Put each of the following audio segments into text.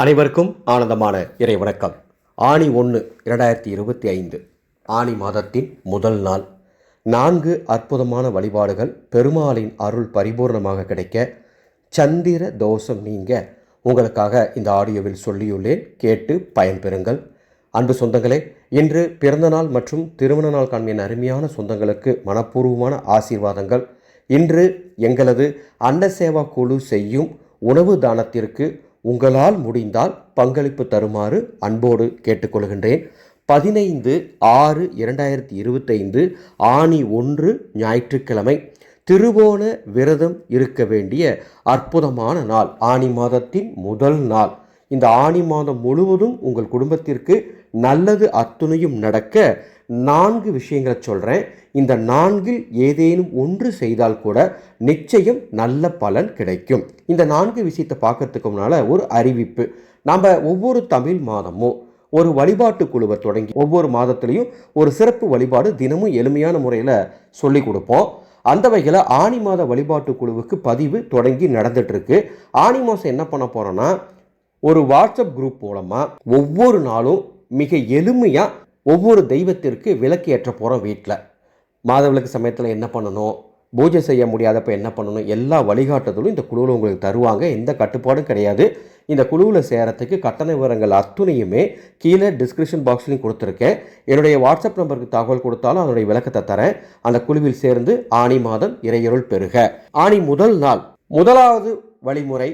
அனைவருக்கும் ஆனந்தமான இறை வணக்கம். ஆணி ஒன்று இரண்டாயிரத்தி இருபத்தி ஐந்து. ஆணி மாதத்தின் முதல் நாள். நான்கு அற்புதமான வழிபாடுகள் பெருமாளின் அருள் பரிபூர்ணமாக கிடைக்க சந்திர தோஷம் நீங்க உங்களுக்காக இந்த ஆடியோவில் சொல்லியுள்ளேன். கேட்டு பயன்பெறுங்கள் அன்பு சொந்தங்களே இன்று பிறந்தநாள் மற்றும் திருமண நாள் காண்பின் அருமையான சொந்தங்களுக்கு மனப்பூர்வமான ஆசீர்வாதங்கள். இன்று எங்களது அன்னசேவா குழு செய்யும் உணவு தானத்திற்கு உங்களால் முடிந்தால் பங்களிப்பு தருமாறு அன்போடு கேட்டுக்கொள்கின்றேன். பதினைந்து ஆறு இரண்டாயிரத்தி இருபத்தைந்து ஆணி ஒன்று ஞாயிற்றுக்கிழமை திருவோண விரதம் இருக்க வேண்டிய அற்புதமான நாள் ஆணி மாதத்தின் முதல் நாள். இந்த ஆணி மாதம் முழுவதும் உங்கள் குடும்பத்திற்கு நல்லது அத்துணையும் நடக்க நான்கு விஷயங்களை சொல்கிறேன் இந்த நான்கில் ஏதேனும் ஒன்று செய்தால் கூட நிச்சயம் நல்ல பலன் கிடைக்கும். இந்த நான்கு விஷயத்தை பார்க்கறதுக்கு முன்னால் ஒரு அறிவிப்பு. நம்ம ஒவ்வொரு தமிழ் மாதமும் ஒரு வழிபாட்டு குழுவை தொடங்கி ஒவ்வொரு மாதத்துலேயும் ஒரு சிறப்பு வழிபாடு தினமும் எளிமையான முறையில் சொல்லி கொடுப்போம். அந்த வகையில் ஆணி மாத வழிபாட்டு குழுவுக்கு பதிவு தொடங்கி நடந்துட்டு ஆணி மாதம் என்ன பண்ண போகிறோன்னா ஒரு வாட்ஸ்அப் குரூப் மூலமாக ஒவ்வொரு நாளும் மிக எளிமையாக ஒவ்வொரு தெய்வத்திற்கு விளக்கு ஏற்ற போகிறோம் வீட்டில் மாதவிளக்கு சமயத்தில் என்ன பண்ணணும்? பூஜை செய்ய முடியாதப்ப என்ன பண்ணணும்? எல்லா வழிகாட்டுதலும் இந்த குழுவில் உங்களுக்கு தருவாங்க. எந்த கட்டுப்பாடும் கிடையாது. இந்த குழுவில் சேரத்துக்கு கட்டண விவரங்கள் அத்துணையுமே கீழே டிஸ்கிரிப்ஷன் பாக்ஸ்லையும் கொடுத்துருக்கேன். என்னுடைய வாட்ஸ்அப் நம்பருக்கு தகவல் கொடுத்தாலும் அதனுடைய விளக்கத்தை தரேன். அந்த குழுவில் சேர்ந்து ஆணி மாதம் இறையருள் பெறுக. ஆணி முதல் நாள் முதலாவது வழிமுறை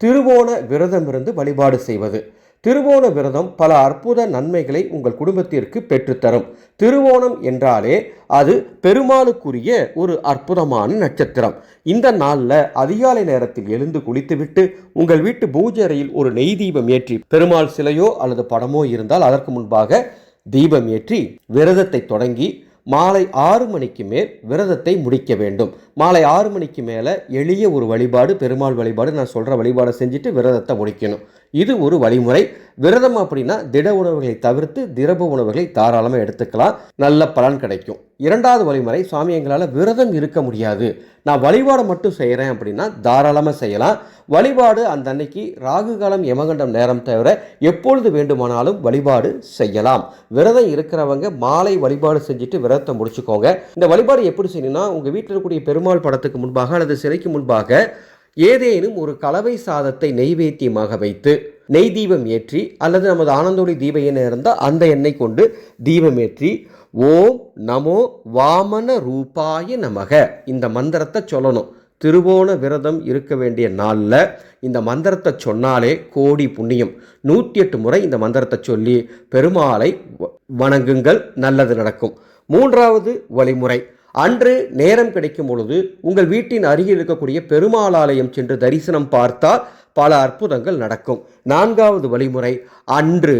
திருவோண விரதமிருந்து வழிபாடு செய்வது. திருவோண விரதம் பல அற்புத நன்மைகளை உங்கள் குடும்பத்திற்கு பெற்றுத்தரும். திருவோணம் என்றாலே அது பெருமாளுக்குரிய ஒரு அற்புதமான நட்சத்திரம். இந்த நாளில் அதிகாலை நேரத்தில் எழுந்து குளித்துவிட்டு உங்கள் வீட்டு பூஜை அறையில் ஒரு நெய் தீபம் ஏற்றி பெருமாள் சிலையோ அல்லது படமோ இருந்தால் அதற்கு முன்பாக தீபம் ஏற்றி விரதத்தை தொடங்கி மாலை ஆறு மணிக்கு மேல் விரதத்தை முடிக்க வேண்டும். மாலை ஆறு மணிக்கு மேலே எளிய ஒரு வழிபாடு பெருமாள் வழிபாடு நான் சொல்கிற வழிபாடை செஞ்சுட்டு விரதத்தை முடிக்கணும். இது ஒரு வழிமுறை. விரதம் அப்படின்னா திட உணவுகளை தவிர்த்து திரப உணவுகளை தாராளமாக எடுத்துக்கலாம். நல்ல பலன் கிடைக்கும். இரண்டாவது வழிமுறை சுவாமி எங்களால் விரதம் இருக்க முடியாது. நான் வழிபாடை மட்டும் செய்கிறேன் அப்படின்னா தாராளமாக செய்யலாம். வழிபாடு அந்த அன்னைக்கு ராகு காலம் யமகண்டம் நேரம் தவிர எப்பொழுது வேண்டுமானாலும் வழிபாடு செய்யலாம். விரதம் இருக்கிறவங்க மாலை வழிபாடு செஞ்சுட்டு விரதத்தை முடிச்சுக்கோங்க. இந்த வழிபாடு எப்படி செய்யணும்னா உங்கள் வீட்டில் இருக்கக்கூடிய பெருமாள் படத்துக்கு முன்பாக அல்லது சிலைக்கு முன்பாக ஏதேனும் ஒரு கலவை சாதத்தை நெய்வேத்தியமாக வைத்து நெய் தீபம் ஏற்றி அல்லது நமது ஆனந்தோடி தீப எண்ணெய் இருந்தால் அந்த எண்ணெய் கொண்டு தீபம் ஏற்றி ஓம் நமோ வாமன ரூபாய நமக. இந்த மந்திரத்தை சொல்லணும். திருவோண விரதம் இருக்க வேண்டிய நாளில் இந்த மந்திரத்தை சொன்னாலே கோடி புண்ணியம். நூற்றி எட்டு முறை இந்த மந்திரத்தை சொல்லி பெருமாளை வ- வணங்குங்கள். நல்லது நடக்கும். மூன்றாவது வழிமுறை. அன்று நேரம் கிடைக்கும் பொழுது உங்கள் வீட்டின் அருகில் இருக்கக்கூடிய பெருமாள் ஆலயம் சென்று தரிசனம் பார்த்தால் பல அற்புதங்கள் நடக்கும். நான்காவது வழிமுறை அன்று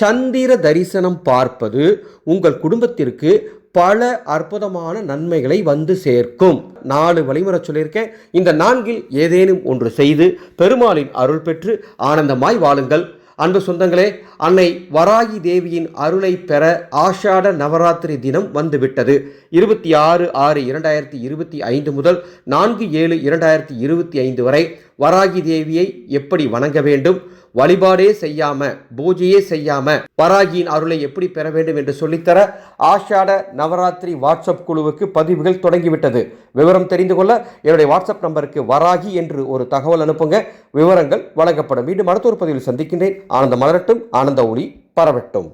சந்திர தரிசனம் பார்ப்பது உங்கள் குடும்பத்திற்கு பல அற்புதமான நன்மைகளை வந்து சேர்க்கும். நாலு வழிமுறை சொல்லியிருக்கேன். இந்த நான்கில் ஏதேனும் ஒன்று செய்து பெருமாளின் அருள் பெற்று ஆனந்தமாய் வாழுங்கள். அன்பு சொந்தங்களே அன்னை வராகி தேவியின் அருளை பெற ஆஷாட நவராத்திரி தினம் வந்துவிட்டது. இருபத்தி ஆறு ஆறு இரண்டாயிரத்தி இருபத்தி ஐந்து முதல் நான்கு ஏழு இரண்டாயிரத்தி இருபத்தி ஐந்து வரை வராகி தேவியை எப்படி வணங்க வேண்டும்? வழிபாடே செய்யாம பூஜையே செய்யாம வராகியின் அருளை எப்படி பெற வேண்டும் என்று சொல்லித்தர ஆஷாட நவராத்திரி வாட்ஸ்அப் குழுவுக்கு பதிவுகள் தொடங்கிவிட்டது. விவரம் தெரிந்து கொள்ள என்னுடைய வாட்ஸ்அப் நம்பருக்கு வராகி என்று ஒரு தகவல் அனுப்புங்க. விவரங்கள் வழங்கப்படும். மீண்டும் அடுத்த ஒரு பதிவில் சந்திக்கின்றேன். ஆனந்த மலரட்டும். ஆனந்த ஒளி பரவட்டும்.